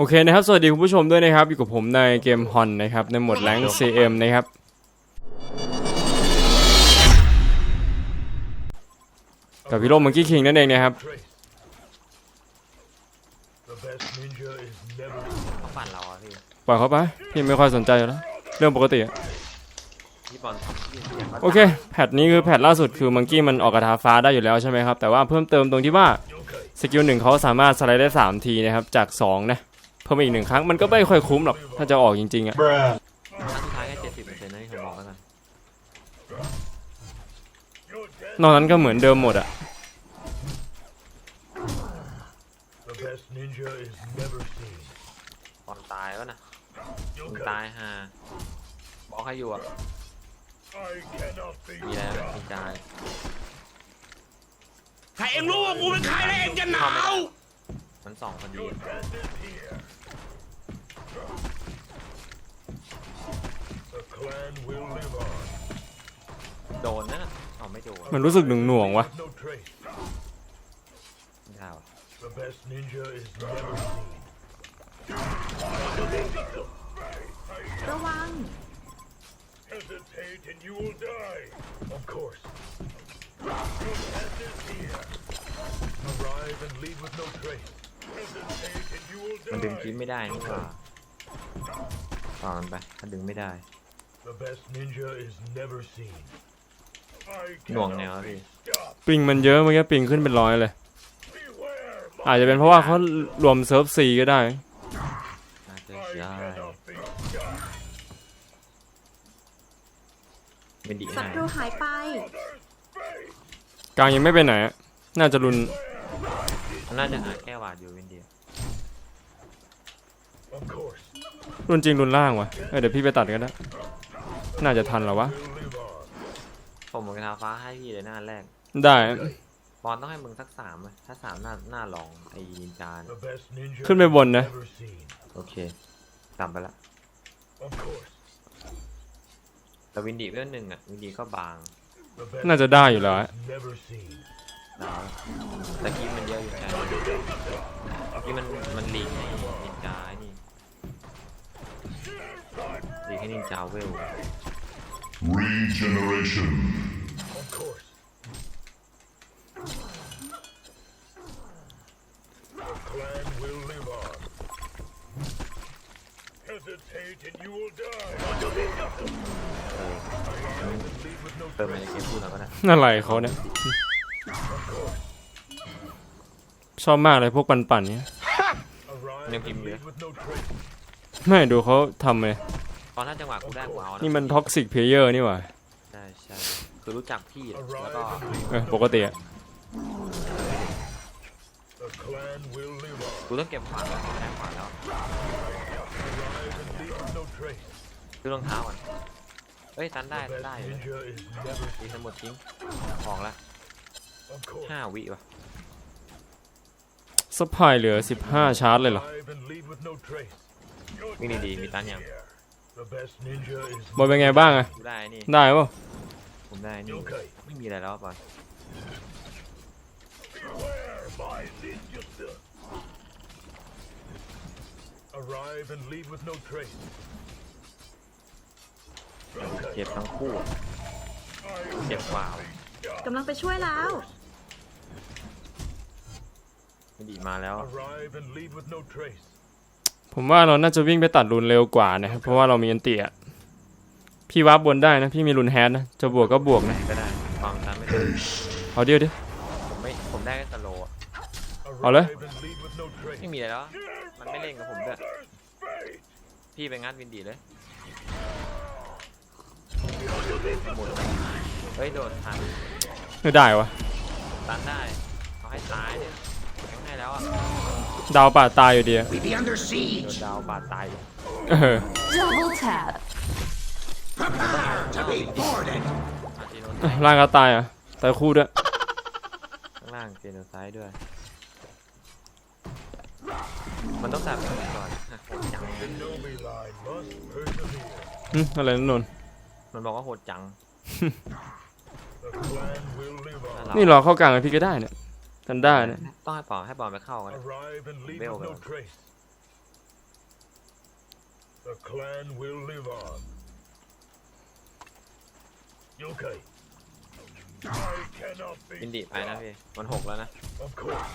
โอเคนะครับ สวัสดีคุณผู้ชมด้วยนะครับ อยู่กับผมในเกมฮอนนะครับ ในโหมดแรง CM นะครับ กับพี่โรมังกี้คิงนั่นเองนะครับ Trace. The best ninja is never เขาปั่นเราอะพี่ปล่อยเขาไป พี่ไม่ค่อยสนใจอยู่แล้ว เรื่องปกติอะพี่บอลทำพี่อย่างโอเค แพทนี้คือแพทล่าสุดคือมังกี้มันออกกระทาฟ้าได้อยู่แล้วใช่ไหมครับ แต่ว่าเพิ่มเติมตรงที่ว่า okay. สกิลหนึ่งเขาสามารถสไลด์ได้ 3 ทีนะครับ จาก 2 นะ เพิ่มอีกหนึ่งครั้งมันก็ไม่ค่อยคุ้มหรอกถ้าจะออกจริงๆอะครั้งสุดท้ายแค่เจ็ดสิบเปอร์เซ็นต์นะที่ผมบอกไว้ก่อน You're dead. นอกนั้นก็เหมือนเดิมหมดอะ The best ninja is never seen. บอลตายวะนะมึง Okay. ตายฮาบอกให้อยู่อะ I cannot be มีอะไรไหมมีใจายใครเองรู้ว่ากูเป็นใครแล้วเองจะหนาวมันสองคนดี clan will live on. โดนนะน่ะเอาไม่โดนมันรู้สึกหน่วงๆวะ With no trace. ไม่ได้วะ The best ninja is never seen. ระวัง Hesitate and you will die. Of course. Your death is here. Arrive and leave with no trace. Hesitate and you will มันดึงคลิป die. ไม่ได้นี่หว่าต่อมันไปถ้าดึงไม่ได้ The best ninja is never seen. I หน่วงแนว cannot อะ be พี่ stopped. ปิงมันเยอะเมื่อกี้ปิงขึ้นเป็นร้อยเลย Beware, อาจจะเป็นเพราะว่าเขารวมเซิร์ฟซีก็ได้ น่าจะ I ใช่ cannot be stopped. เป็นดีศัหายตรูหายไป กลางยังไม่ไปไหนอะน่าจะรุนมันน่าจะหาแก้วาดอยู่เป็นเดียว Of course. รุนจริงรุนล่างวะเอ้ยเดี๋ยวพี่ไปตัดกันนะ น่าจะทันเหรอวะ Will live on. ผมเหมือนกระทาฟ้าให้พี่เลยหน้าแรกได้บอลต้องให้มึงสักสามเลยถ้าสามหน้าหน้าลองไอ้นินจาเนี่ย The best ninja ขึ้นไปบนนะ never seen. โอเคตามไปละ Of course. แต่วินดีเรื่องหนึ่งอะวินดีก็บาง The best น่าจะได้อยู่แล้วอะ is never seen. แล้วตะกี้มันเยอะอยู่ใช่ไหมตะกี้มันมันลีกให้นินจาไอ้นี่ลีกให้นินจาเวล Regeneration. Of course. The clan will live on. Hesitate and you will die. เออ Leave with no เติมไปในเกมพูดแล้วก็ได้อะไรเขาเนี่ย ชอบมากเลยพวกปั่นๆเนี้ย arrive and leave with no trace. ไม่ดูเขาทำเลย เอานะนี่มันท็อกซิกเพลเยอร์นี่หว่าใช่ใช่คือรู้จักพี่แล้วก็เออปกติอะ The clan will live on. กูต้องเก็บขวานแล้วได้ขวานแล้ว Arrive and leave with no trace. ซื้อรองเท้าก่อนเอ้ยตันได้ The ตัน best ได้อยู่นะ ninja is never ตี seen. สมุดทิ้งออกละ Of course. ห้าวิว่ะสปายเหลือ 15 ชาร์จเลยเหรอ Arrive and leave with no trace. วิ่งดีๆมีตันยัง The best ninja is บอลเป็นไงบ้างอะกูได้นี่ ได้ปะผมได้นี่ Okay. ไม่มีอะไรแล้วป่ะ Beware my ninja. Arrive and leave with no trace. เจ็บทั้งคู่อะเจ็บกว่าว่ะกำลังไปช่วยแล้ว ไม่ดีมาแล้ว ผมว่าเราน่าจะวิ่งไปตัดรุนเร็วกว่านะครับเพราะว่าเรามีอันเตียพี่วับบนได้นะ พี่มีรุนแฮนนะ จะบวกก็บวกไหนนะ ก็ได้ความตันไม่ได้เอาเดียวดิผมไม่ผมได้แค่สโลว์อะเอาเลย Arrive and leave with no trace. ไม่มีอะไรแล้ว มันไม่เล่นกับผมด้วยพี่ไปงัดวินดีเลยหมดแล้วเฮ้ยโดนทันไม่ได้วะตันได้เอาให้ตายเนี่ยแข็งให้แล้วอะ ดาวป่าตายอยู่ดีอะ We be under โด siege. นดาวบาดตายเออ Double tap Prepare to be boarded. อาร์ติโนอะร่างก็ตายอะตายคู่ด้วยข้างล่างเจโนไซด์ด้วย มันต้องตัดแบบนี้ก่อนอะโหดจัง Shinobi line must persevere. อืมอะไรนั่นนนมันบอกว่าโหดจัง The clan will live ถ้า on. เรานี่รอเข้ากลางกับพี่ก็ได้เนี่ย กันได้เนี่ย ต้องให้ปอนให้ปอนไปเข้ากัน Arrive and leave Bell with no down. trace. The clan will live on. Yokai. I cannot อิน be ดิไปนะพี่ มันหกแล้วนะ Of course.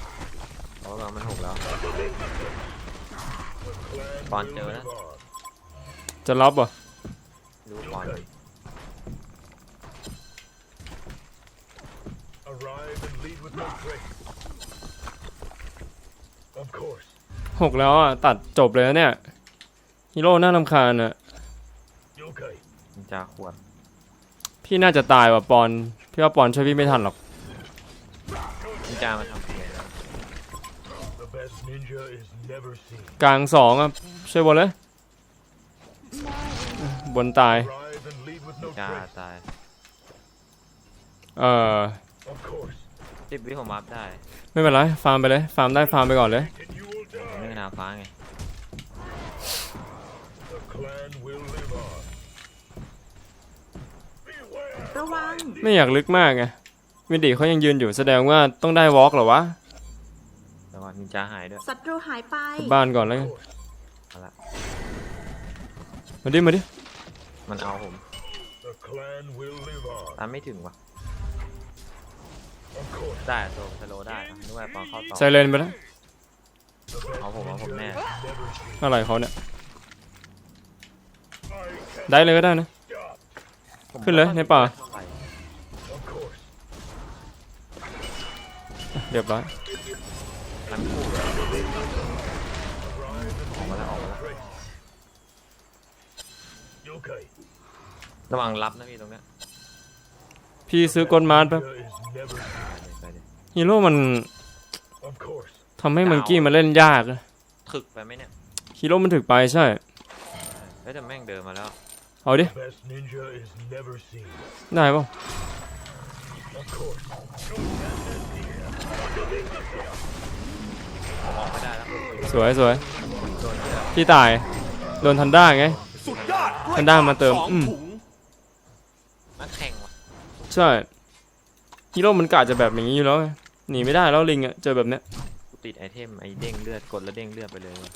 เพราะว่ามันหกแล้ว The clan Bọn will chờ live đó. on. จะรับเหรอะดูก่อน Yokai. Arrive and lead with no trace. Of course. หกแล้วอะ ตัดจบเลยนะเนี่ยฮีโร่น่ารำคาญอะ Yokai. นินจาขวดพี่น่าจะตายว่ะปอน พี่ว่าปอนช่วยพี่ไม่ทันหรอก นินจามันทำเสียแล้ว The best ninja is never seen. กลางสองอะ ช่วยบนเลย บนตาย Arrive and lead with นิ no นจา trace. ตาย เอ่อ Of course. สิบวิผมวับได้ไม่เป็นไรฟาร์มไปเลยฟาร์มได้ฟาร์มไปก่อนเลย And you will ผมไม่ die. กนาฟ้าไง The clan will live on. Beware. ระวังไม่อยากลึกมากไงวินดีเขายังยืนอยู่แสดงว่าต้องได้วอล์กเหรอวะแต่ว่านินจาหายด้วยศัตรูหายไปกลับบ้านก่อนแล้วกันเอาละมาดิมาดิมันเอาผม The clan will live on. ตามไม่ถึงว่ะ Of course. ได้โซสโลว์ได้อะนึกว่าปอนเข้าต่อไซเรนไปแล้ว The best เอาผมเอาผมแน่ ninja is never seen. อะไรเขาเนี่ย I can ได้เลยก็ได้นะ stop. ผมขึ้นเลยในป่าเท่ไหร่ Of course. เรียบร้อยมันคู่เลย Arrive and ออกมาแล้วออกมาแล้ว trace. Yokai. ระวังรับนะพี่ตรงเนี้ย พี่ซื้อกลมาร์ทแป๊บฮีโร่มัน Of course. ทำให้มังกี้มันเล่นยากอะถึกไปไหมเนี่ยฮีโร่มันถึกไปใช่ เฮ้ยแต่แม่งเดินมาแล้ว เอาดิ ได้ป่ะออกไม่ได้แล้วสวยสวยพี่ตาย โดนทันด้าไง ทันด้ามาเติมอืม นักแข่ง ใช่ฮีโร่มันกะจะแบบอย่างนี้อยู่แล้วไงหนีไม่ได้แล้วลิงอะเจอแบบเนี้ยกูติดไอเทมไอเด้งเลือดกดแล้วเด้งเลือดไปเลยว่ะ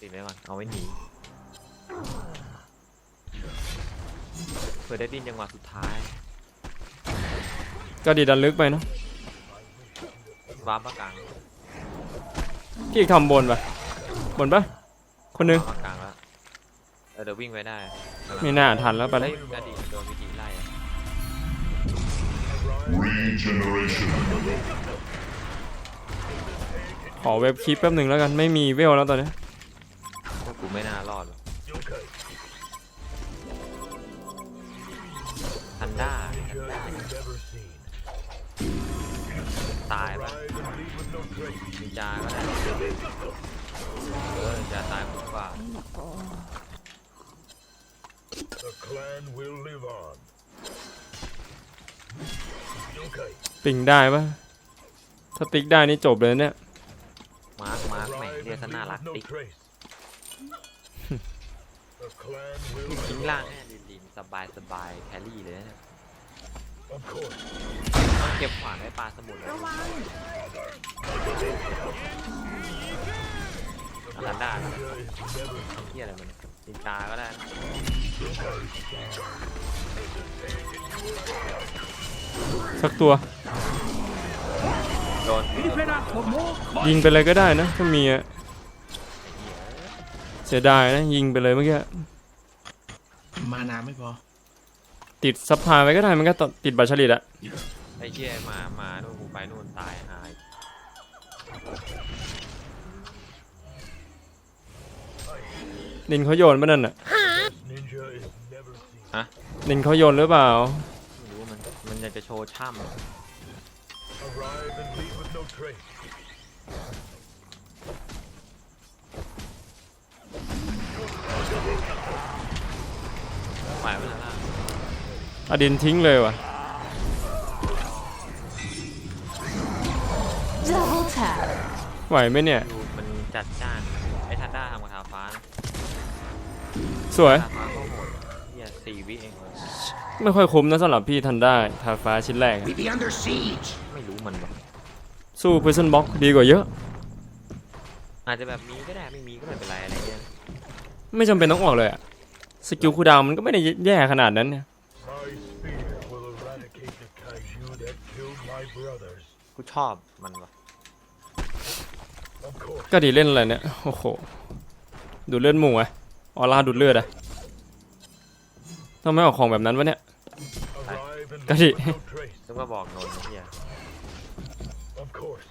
ติดไว้ก่อนเอาไว้หนีเผื่อได้ดินจังหวะสุดท้ายก็ดีดันลึกไปเนอะวาร์ปมากลางพี่อีกทำบนปะบนปะคนหนึงวาร์ปมากลางแล้วเออเดี๋ยววิ่งไว้ได้กำลังไม่น่าทันแล้วไปแล้วเฮ้ยกระดิ่งโดนวิธี ขอเว็บคลิปแป๊บหนึ่งแล้วกันไม่มีเวลแล้วตอนนี้พวกกูไม่น่ารอดหรอก Yokai. ทันด้า Ninja is never seen. ตายปะ Arrive and lead with no trace. นินจาก็ได้เออนินจาตายผมกว่า The clan will live on. Yokai. ปิงได้ปะถ้าติ๊กได้นี่จบเลยเนี่ย มาร์คมาร์คแหม่ Arrive เรียก and ซะน่า lead รัก with no ติ๊ก trace. The clan will ทิ้ง live ล่าง on. แน่ลินลินสบายสบายแครี่เลยนะ Of course. ต้องเก็บขวานไว้ปลาสมุนเลยระวังเอาทันด้าก็ได้ Ninja is never เที่ยอะไรมันนินจาก็ได้นะ สักตัว โดนยิงไปเลยก็ได้นะถ้ามีอะเสียดายนะยิงไปเลยเมื่อกี้มานาไม่พอ ติดซับพลายไว้ก็ได้มันก็ติดบัตรเฉลิตอะไอ้เชี่ยมามานู่นกูไปนู่นตายหายนินเขาโยนมานั่นน่ะ ninja is never seen. นินเขาโยนหรือเปล่าไม่รู้มันมันอยากจะโชว์ช่ำ Arrive and lead with no trace. ไหวไหมล่ะอดินทิ้งเลยว่ะ double tap ไหวไหมเนี่ย ดูมันจัดจ้าน ไอ้ทันด้าทำกับทาฟ้านะสวย ทาฟ้าก็โหดเฮียสี่วิเองเลย ไม่ค่อยคุ้มนะสำหรับพี่ทันได้ทาฟ้าชิ้นแรกอะ We be under siege ไม่รู้มันหรอกสู้ Prison Box ดีกว่าเยอะ อาจจะแบบมีก็ได้ไม่มีก็ไม่เป็นไรอะไรเงี้ยไม่จำเป็นต้องออกเลยอะสกิลคูลดาวน์มันก็ไม่ได้แย่ขนาดนั้นเนี่ย My spear will eradicate the kaiju that killed my brothers. กูชอบมันวะ Of course, ก็ดีเล่นอะไรเนี่ย โอ้โห ดูดเลือดหมูอะออร่าดูดเลือดอะ ทำไมออกของแบบนั้นวะเนี่ย arrive and Got leave it. with no trace. ต้องมาบอกนนท์ไอ้เฮีย Of course.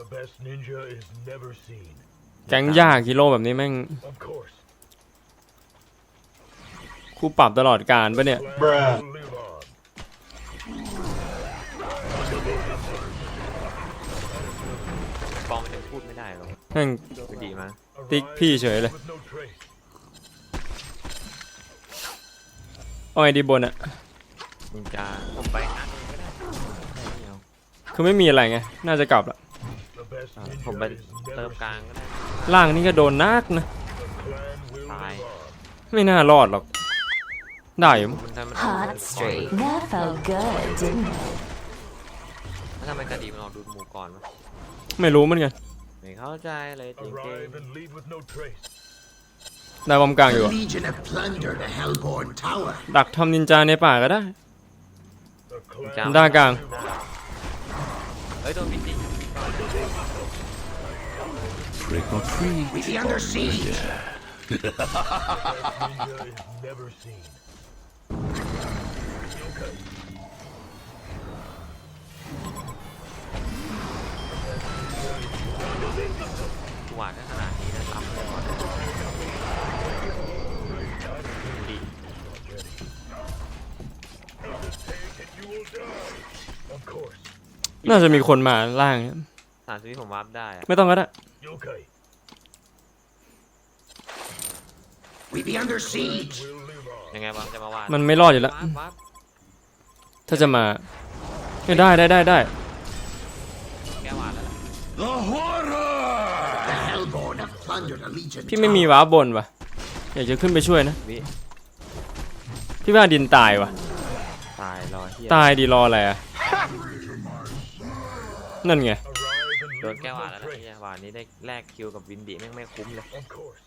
The best ninja is never seen. แก๊งยากกิโลแบบนี้แม่ง Of course. คู่ปรับตลอดการปะเนี่ย Clan will live on. ปอมมันยังพูดไม่ได้หรอกแม่งไม่ดีมั้งติ๊ก Arrive พี่เฉยเลย เอาไงดีบนอะนินจาผมไปงานนึงก็ได้ไม่เอาคือไม่มีอะไรไง น่าจะกลับละ The best อะ ninja ผมไป is เติม never กลาง seen. ก็ได้ล่างนี่ก็โดนนักนะ Clan will Bye. live on. ไม่น่ารอดหรอก ได้อยู่มันทำมัน Hot streak. That felt good, didn't it? แล้วทำไมกระดีมันออกดูดหมูก่อนวะไม่รู้เหมือนกันไม่เข้าใจเลยจริง Arrive and leave with no trace. ได้บอมกลางอยู่ The อะ Legion have plundered the Hellborn Tower. ดักทำนินจาในป่าก็ได้ The ๆ clan จำด้านกลาง เฮ้ยโดนพิจิ Trick or treat. We be under siege. ninja is never seen. กูหวาดกันขนาดนี้นะ น่าจะมีคนมาล่าง สารสวิตผมวาร์ปได้อะไม่ต้องก็ได้ Okay. We be under siege. Will live on. ยังไงวะจะมาวาดมันไม่รอดอยู่แล้ว วาร์ปวาร์ปถ้าจะมาเอ้ยได้ได้ได้ได้ แก้วาดแล้วล่ะ The horror! The Hellborn have plundered a Legion พี่ไม่มีว้าบนวะอยากจะขึ้นไปช่วยนะ วิ พี่ว่าดินตายวะตายรอเฮียตายดีรออะไรอะนั่นไง Arrive and โดน leave แก้ with วาด no แล้วนะ trace. เฮียวาดนี้ได้แลกคิวกับวินดิแม่งไม่คุ้มเลย Of course.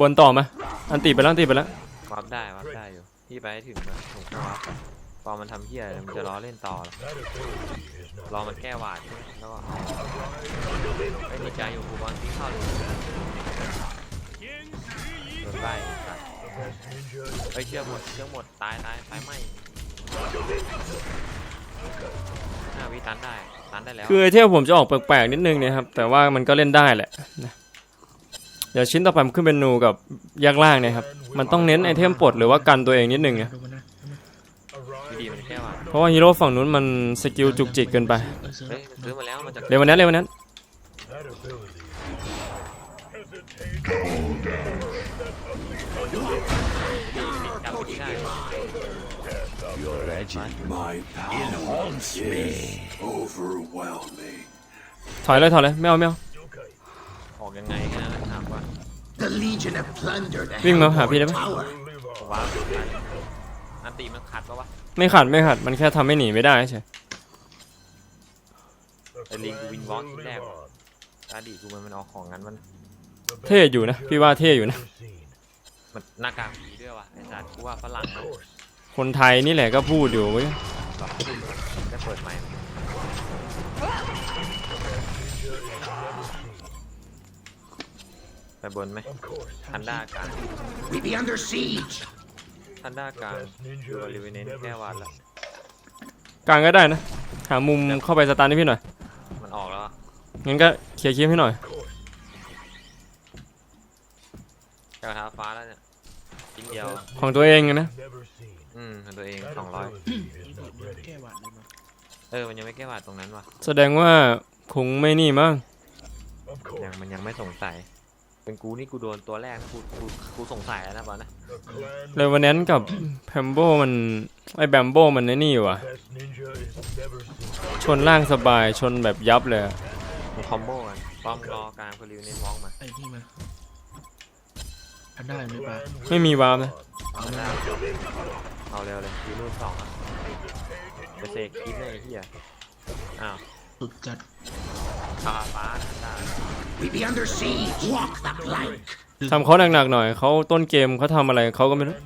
บนต่อมาอันตีไปแล้วอันตีไปแล้ววาร์ปได้วาร์ปได้อยู่พี่ไปให้ถึงนะผมก็วาร์ปไปพอมันทำเฮียอะไรมันจะรอเล่นต่อหรอ That ability is not รอมันแก้วาดใช่ไหมแล้วก็เอาไอ้ยดีใจอยู่กูบอลทิ้งเข้าเลยโดนไล่ สัตว์ the best ninja is เฮ้ยเชื่อหมดเชื่อหมดตายตายตายไหมหน้าวิตันได้ตันได้แล้วคือไอเทมผมจะออกแปลกๆนิดนึงเนี่ยครับแต่ว่ามันก็เล่นได้แหละนะเดี๋ยวชิ้นต่อไปมันขึ้นเป็นนูกับยักษ์ล่างเนี่ยครับมันต้องเน้นไอเทมปลดหรือว่ากันตัวเองนิดนึงไงดูมันนะวิดีมันแก้วาดเพราะว่าฮีโร่ฝั่งนู้นมันสกิลจุกจิกเกินไปเออเสือเฮ้ยซื้อมาแล้วมันจะเร็ววันนั้นเร็ววันนั้น that ability. Hesitate. จับวิธีได้ Your legend. My power enhance me. Overwhelming. ถอยเลยถอยเลยไม่เอาไม่เอา Okay. ออกยังไงแค่นั้นแหละถามว่า The Legion have plundered the วิ่งมาหาพี่ได้ Hellborn ปะ Tower. Will live ผม on. ว่าอันตีมันขัดปะวะไม่ขัดไม่ขัดมันแค่ทำให้หนีไม่ได้เฉย The Link clan win will walk live there. on. ตาดีกูมันมันออกของงั้นมัน The best เท่อยู่นะพี่ว่าเท่อยู่นะ ninja seen. มันหน้ากากผีด้วยวะไอ้สัตว์กูว่าฝรั่ง Of นะ course. คนไทยนี่แหละก็พูดอยู่เว้ยหรอจะเปิดใหม่ Ninja is never seen. ไปบนไหม Of course. ทันด้ากลาง We be under siege. ทันด้ากลาง Best ดู ninja ริเว is เนน never แก้วาดละ seen. กลางก็ได้นะ หามุมเข้าไปสตาร์ทให้พี่หน่อย มันออกแล้วอะงั้นก็เคลียร์คลิปให้หน่อย เดียวอะของตัวเองนะ Never seen. อืมของตัวเอง That สองร้อย ability is นี่ not เดี๋ยว ready. แก้หวัดเลยมาเออ มันยังไม่แก้วาดตรงนั้นวะแสดงว่าคงไม่นี่มั้ง Of ยัง course. มันยังไม่สงสัย เป็นกูนี่กูโดนตัวแรกนะกูกูกูสงสัยแล้วนะบอลนะ The clan เลยวันนั้นกับแพมโบมันไอแบมโบมันไอ้นี่ว่ะ best ninja is never seen. ชนล่างสบายชนแบบยับเลยอะมันคอมโบกันป้อมรอกลางพลิวเนนวองมา ไอ้นี่มา ทันได้ไหมปะ Clan will ไม่มีวาร์ปนะเอาทันละด้าเอาเร็วเลยยูนู่นสองอะไปเซกคลิปเลยไอ้เฮียอ้าวสุดจัดคาฟ้านะได้ We be under siege. Walk the plank. ทำเขาหนักๆหน่อยเขาต้นเกมเขาทำอะไรเขาก็ไม่รู้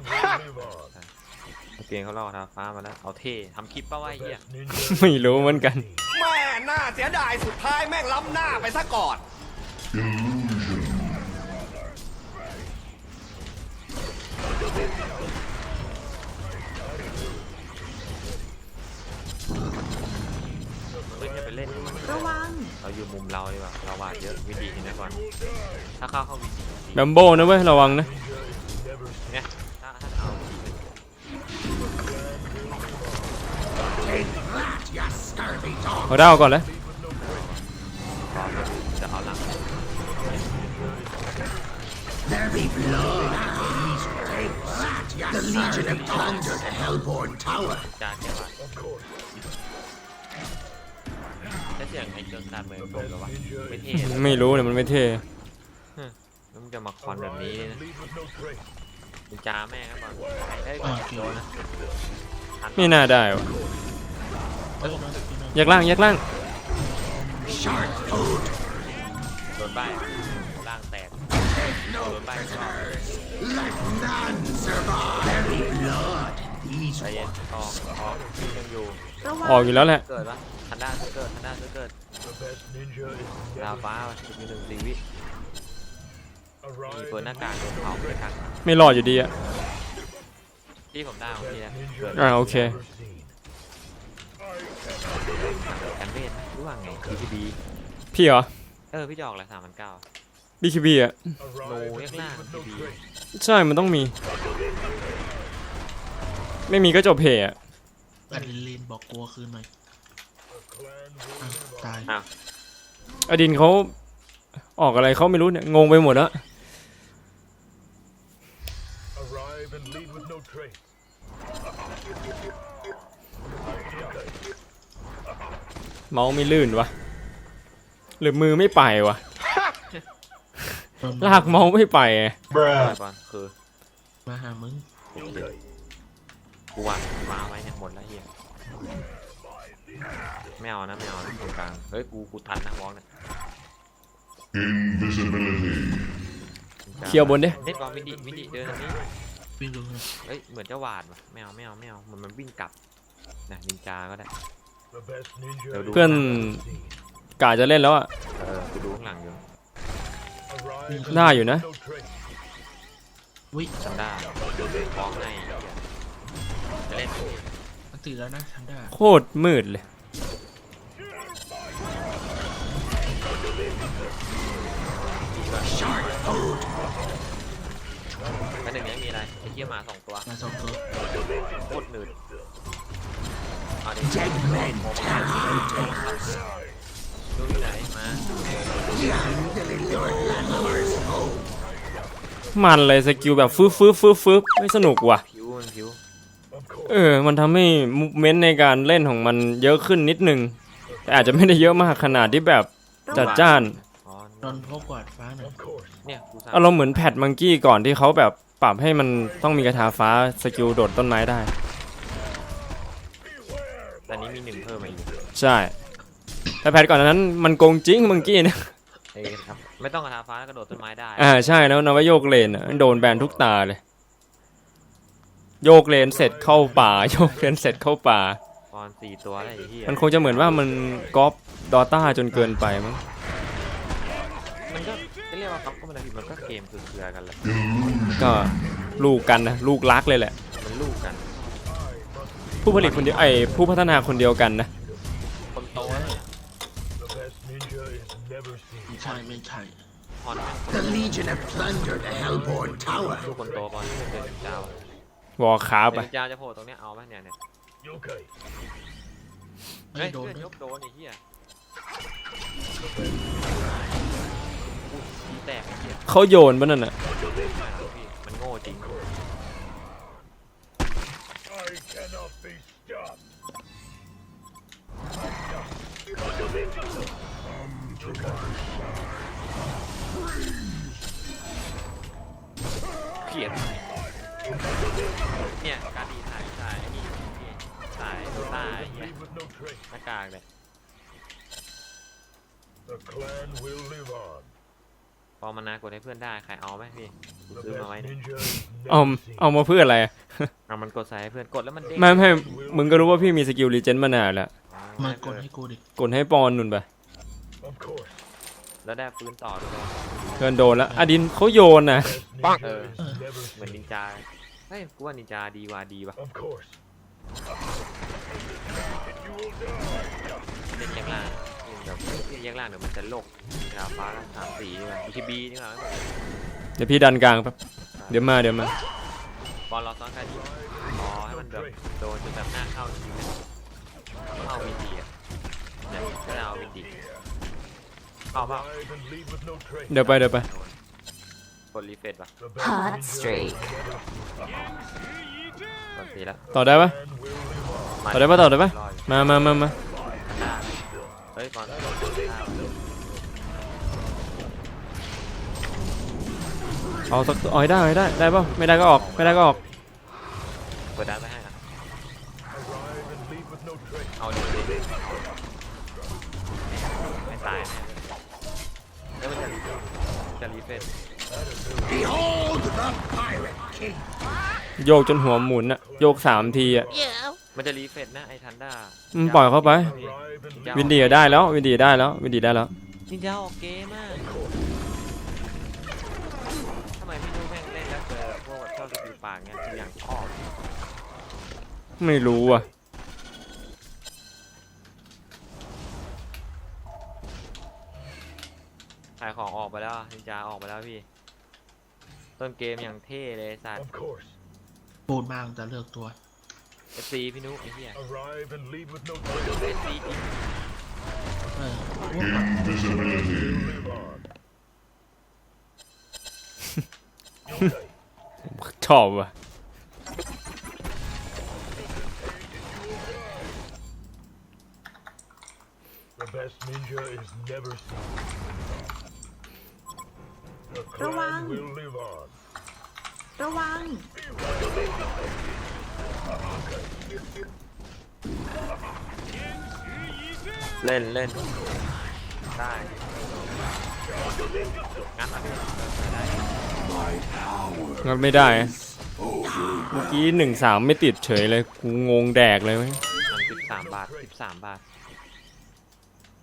เกมเขาเล่าคาฟ้ามาแล้ว เอาเท่ทำคลิปป้าว่าไอ้เหี้ยไม่รู้เหมือนกัน แม่น่าเสียดายสุดท้ายแม่งล้ำหน้าไปซะก่อนเฮ้ยอย่าไป เล่นกับมันระวัง เราอยู่มุมเราดีกว่าเราวาดเยอะวิธีนี้นะก่อน ถ้าเข้าเข้าวิธีแบมโบนะเว้ยระวังนะเนี่ยถ้าถ้าเอาวิธี Take that, you scurvy dog. เอาได้เอาก่อนเลยก็จะเอาหลัง There be blood. Take that, you The Legion have plundered the Hellborn Tower. จานแค่ว่า แค่เสียงไอ้เกินการเมืองโดนหรอวะไม่เท่เลยไม่รู้เนี่ยมันไม่เท่แล้วมึงจะมาคอนแบบนี้นะมึงจ้าแม่งครับก่อนไอ้ยโดนนะทันไม่น่าได้วะเอ้ยน้องพี่น้องแยกล่างแยกล่าง Shark food. โดนใบร่างแตก No โดนใบก็ Let none survive. There be blood. These ใจเย็นออกออกยังอยู่ระวังออกอยู่แล้วแหละ เกิดปะ ทันด้าจะเกิดทันด้าจะเกิดดาวฟ้ามีหนึ่งสีวิมีเปิดหน้ากากโดนเผาไปทักไม่รอดอยู่ดีอะ ที่ผมได้ของพี่นะเกิดอ่าโอเคกันเวทนะรู้ว่าไง BKB พี่เหรอ เออพี่จะออกแหละสามพันเก้า BKB อะโนเรียกหน้า BKB ใช่ มันต้องมี ไม่มีก็จบเพย์อะอะดรีนาลีนบอกกลัวคืนหน่อยอะ ตายอ้าวอดินเขาออกอะไรเขาไม่รู้เนี่ยงงไปหมดแล้ว Arrive and leave with no trace. เมาส์ไม่ลื่นวะหรือมือไม่ไปวะโดนลากเมาส์ไม่ไปไงอะไรบอลคือมาหามึงโอเคกูวางมาไว้เนี่ยหมดแล้วเฮีย ไม่เอานะไม่เอานะตรงกลางเฮ้ยกูกูทันนะวอล์กเนี่ยเคลียร์บนดิเน็ตบอลวินดิวินดิเดินทางนี้วิ่งดูนะเฮ้ยเหมือนจะหวาดว่ะไม่เอาไม่เอาไม่เอามันมันวิ่งกลับนะนินจาก็ได้ The best ninja เดี๋ยวดูเพื่อนกาจะเล่นแล้วอะเออกูดูข้างหลังอยู่ Arrive ได้อยู่นะ no trace. วิซันด้าฟ้องให้เหี้ยจะเล่นไหมมัน ตื่นแล้วนะทันด้าโคตรมืดเลยแล้วหนึ่งนี้มีอะไรไอ้เหี้ยหมาสองตัวมาสองตัวโคตรหนืดเอาดิ dead men tear out. ดูที่ไหนมา Handily lured landlubbers home. มันเลยสกิลแบบฟึบฟึบฟึบฟึบไม่สนุกว่ะ ผิวมันผิว เออ มันทำให้มูเมนต์ในการเล่นของมันเยอะขึ้นนิดนึง แต่อาจจะไม่ได้เยอะมากขนาดที่แบบจัดจ้าน อ๋อโดนพกกวาดฟ้าหน่อย Of course. เนี่ยกูสั่งอารมณ์เหมือนแพทมังกี้ก่อนที่เขาแบบปรับให้มันต้องมีกระทาฟ้าสกิลโดดต้นไม้ได้ แต่นี้มีหนึ่งเพิ่มมาอีกใช่ แต่แพทก่อนนั้นมันโกงจริงมังกี้เนี่ยเอ้ยครับไม่ต้องกระทาฟ้าแล้วกระโดดต้นไม้ได้อ่าใช่แล้วนวโยกเลนอะโดนแบนทุกตาเลย โยกเลนเสร็จเข้าป่า โยกเลนเสร็จเข้าป่าตอนสี่ตัวได้ไอ้เหี้ยมันคงจะเหมือนว่ามันก๊อปดอต้าจนเกินไปมั้งมันก็จะเรียกว่าครับก็มันผิดมันก็เกมคือเครือกันแหละก็ลูกกันนะลูกรักเลยแหละ มันลูกกันผู้ผลิตคนเดียวไอยผู้พัฒนาคนเดียวกันนะคนโตเนี่ย The best ninja is never seen. ไม่ใช่ไม่ใช่ฮอนแม่ง The Legion have plundered the Hellborn Tower. ลูกคนโตบอลที่เป็นนินจาว วอลคราฟเป็นอะนินจาจะโผล่ตรงเนี้ยเอาไหมเนี่ยเนี่ย Okay. ไม่เฮ้ยโดนเพื่อนด้วยยกโดนไอ้เหี้ยอู้แตกไอ้เหี้ยเขาโยนปะนั่นอะไม่หรอกพี่มันโง่จริง I cannot be stopped. เกลียด เนี่ยการดีถ่ายถ่ายไอ้นี่นี่ถ่ายโดต้าไอ้เหี้ย Leave with no trace. หน้ากากเลย The The clan will live on. พอมานากดให้เพื่อนได้ใครเอาไหมพี่กู The ซื้อมา best ไว้เนี่ย ninja is เอา never seen. เอามาเพื่ออะไรอะเอามันกดใส่ให้เพื่อนกดแล้วมันเด้งไม่ไม่มึงก็รู้ว่าพี่มีสกิลรีเจนมานานแล้วอ๋อมากดให้กูดิกดให้ปอนนุ่นไป Of course. แล้วได้ปืนต่อด้วยเพื่อนโดนแล้วอดินเขาโยนนะ Best Bonk. ninja Uh. is never เหมือนนิ seen. นจา เฮ้ยกูว่านินจาดีว่าดีว่ะ Of course. เล่นแยกล่างเล่นแบบเล่นแยกล่างเดี๋ยวมันจะโลกมีดาวฟ้าสามสีนี่ว่ะอีทีบีนี่ว่ะไม่หมดเดี๋ยวพี่ดันกลางแป๊บเดี๋ยวมาเดี๋ยวมาบอลเราซ้อนกันยิงรอให้มันแบบโดนจนแบบหน้าเข้าจริงๆนะเข้าวินดีอะเนี่ยก็เอาวินดีเข้าเปล่า Arrive and leave with no trace. เดี๋ยวไปเดี๋ยวไปกด รีเฟรชป่ะ The best Hot ninja is streak. never seen. กดสีแล้วต่อได้ปะ Clan will live on. มาต่อได้ปะต่อได้ปะ รอยู่มามามามาหน้าเฮ้ยก่อนเอาสักเอาให้ได้เอาให้ได้ ได้ปะไม่ได้ก็ออก ไม่ได้ก็ออก เปิดได้ไปให้นะ Arrive and leave with no trace. เอาดิไม่ตายแน่แล้วมันจะรีจะรีเฟรช โยกจนหัวหมุนอะโยกสามทีอะมันจะรีเฟรชนะไอ้ทันด้าอืมปล่อยเข้าไป Arrive and leave วินดีอะได้แล้ว วินดีได้แล้ว วินดีได้แล้วนินจาออกเกมอะทำไมพี่นูแม่งเล่นแล้วเจอพวกแบบชอบสกิลปากเงี้ยอย่างชอบไม่รู้อะขายของออกไปแล้วนินจาออกไปแล้วพี่ ต้นเกมอย่างเท่เลยสัตว์ Of course. ปูดมากแต่เลือกตัว เอฟซีพี่นุไอ้เหี้ย Arrive and leave with no เอ trace. ฟซีจริงเออ Live on. Okay. ชอบว่ะ The best ninja is never seen. The ระวัง clan will live on. ระวัง เล่นเล่นได้งั้นอะพี่ได้งัดไม่ได้อะเมื่อกี้หนึ่งสามไม่ติดเฉยเลย กูงงแดกเลยเว้ยมันสิบสามบาทสิบสามบาท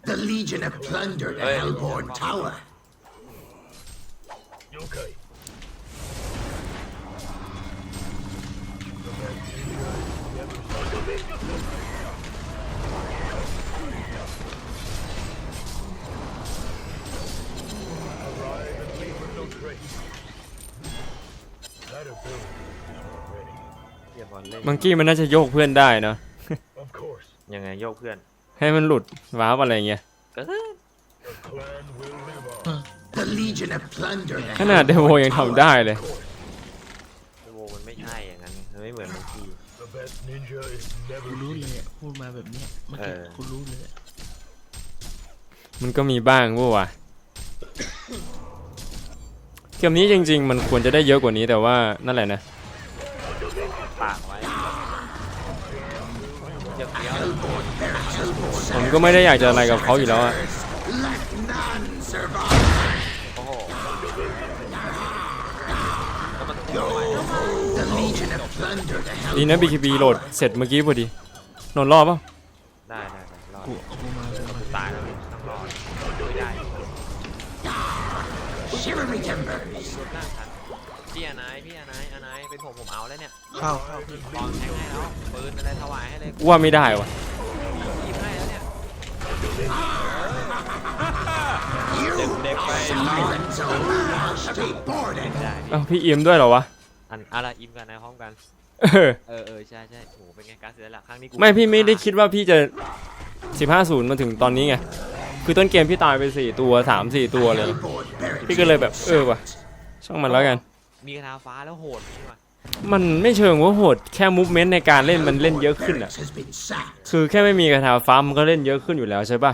The Legion have plundered the Hey. Hellborn Tower. Okay. Arrive and leave with no trace. That ability is already. เกียบอลเล่นมังกี้มันน่าจะโยกเพื่อนได้นะ Of course, ยังไงโยกเพื่อนให้มันหลุดว้าร์ปอะไรเงี้ยก็ the clan will live on. The Legion have plundered the ขนาดเด Hellborn โวยังทำได้เลยโวมันไม่ใช่อย่างนั้นมันไม่เหมือนบางที The best ninja is กู never รู้เล seen. ยอะพูดมาแบบเนี้ยเมื่อกี้เออกูรู้เลยอะมันก็มีบ้างพวกว่ะเกมนี้จริง ๆ มันควรจะได้เยอะกว่านี้แต่ว่านั่นแหละนะ ปากไว้เดี๋ยวเดี๋ยวผมก็ไม่ได้อยากจะอะไรกับเขาอยู่แล้วอะ ดีนะ Hellborn BKB โหลด Tower. เสร็จเมื่อกี้พอดีนอนรอบป่ะได้ได้ได้รอดกูกูมากูมาตายแล้วนี่ต้องรอดไม่ได้ Shivery timbers. รถล่างทันพี่อนายพี่อนายอนายเป็นผมผมเอาแล้วเนี่ยเข้าเข้าตอนแทงให้แล้วปืนอะไรถวายให้เลยกูว่าไม่ได้ว่ะหยิบให้แล้วเนี่ย You tyrants of man, stay boarded. ได้อ้าวพี่เอียมด้วยเหรอวะ อันอะไรอิมกันนายพร้อมกัน เออเออเออใช่ใช่โหเป็นไงการเสียหลักครั้งนี้กูไม่พี่ไม่ได้คิดว่าพี่จะ 15ศูนย์มาถึงตอนนี้ไง คือต้นเกมพี่ตายไปสี่ตัวสามสี่ตัวเลย Hellborn barracks พี่ก็เลยแบบเออว่ะ ช่างมันแล้วกัน มีกระทาฟ้าแล้วโหดนี่ว่ะมันไม่เชิงว่าโหดแค่มูฟเมนต์ในการเล่นมันเล่นเยอะขึ้นอะ barracks has been sacked. คือแค่ไม่มีกระทาฟ้ามันก็เล่นเยอะขึ้นอยู่แล้วใช่ป่ะ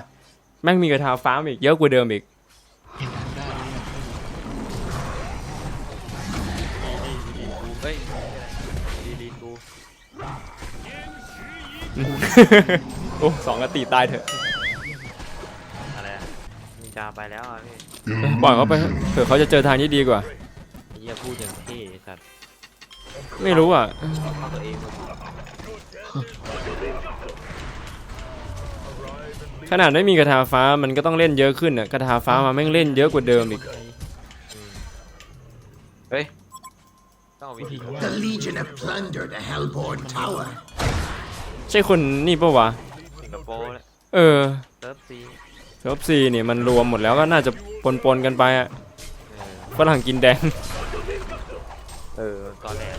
แม่งมีกระทาฟ้าอีกเยอะกว่าเดิมอีกเห็นทันได้เลยอะกูเฮ้ย โอ้สองกตีตายเถอะอะไรอะนินจจะไปแล้วอะพี่ปล่อยเขาไปเถอะเผื่อเขาจะเจอทางที่ดีกว่า ไอ้เหี้ยพูดอย่างเท่สัตว์ไม่รู้อะ เข้าตัวเองหมดขนาดไม่มีกระทาฟ้ามันก็ต้องเล่นเยอะขึ้นอะกระทาฟ้ามาแม่งเล่นเยอะกว่าเดิมอีกเฮ้ยต้องเอาวิธี The Legion have plundered the Hellborn Tower. ใช่คนนี่ปะวะ สิงคโปร์เลยเออเซิร์ฟซีเซิร์ฟซีเนี่ยมันรวมหมดแล้วก็น่าจะปนๆกันไปอะเออฝรั่งกินแดง เออตอนแรก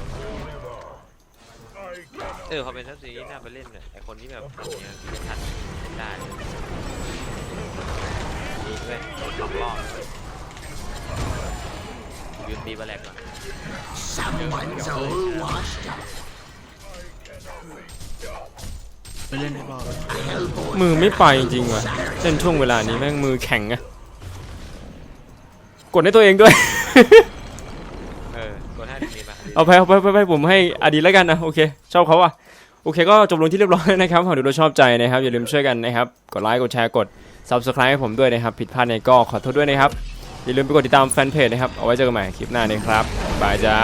เออเขาเป็นเซิร์ฟซีนี่น่าไปเล่นเนี่ยไอคนที่แบบอย่างเนี้ยทันเล่นได้เลยนี่เว้ยสองรอบยืนตีบาแลกก่อน Someone's all washed up. ไปเล่นได้เปล่า A Hellborn มือไม่ไปจริงๆว่ะเล่นช่วงเวลานี้แม่งมือแข็งอะกดให้ตัวเองด้วย เออกดให้ดีมาเอาไปเอาไปไปไปผมให้อดีตแล้วกันนะโอเคชอบเขาอะโอเคก็จบลงที่เรียบร้อยนะครับหากดูเราชอบใจนะครับอย่าลืมช่วยกันนะครับกดไลค์กดแชร์กด subscribe ให้ผมด้วยนะครับผิดพลาดในก็ขอโทษด้วยนะครับอย่าลืมไปกดติดตามแฟนเพจนะครับเอาไว้เจอกันใหม่คลิปหน้านะครับบายจ้า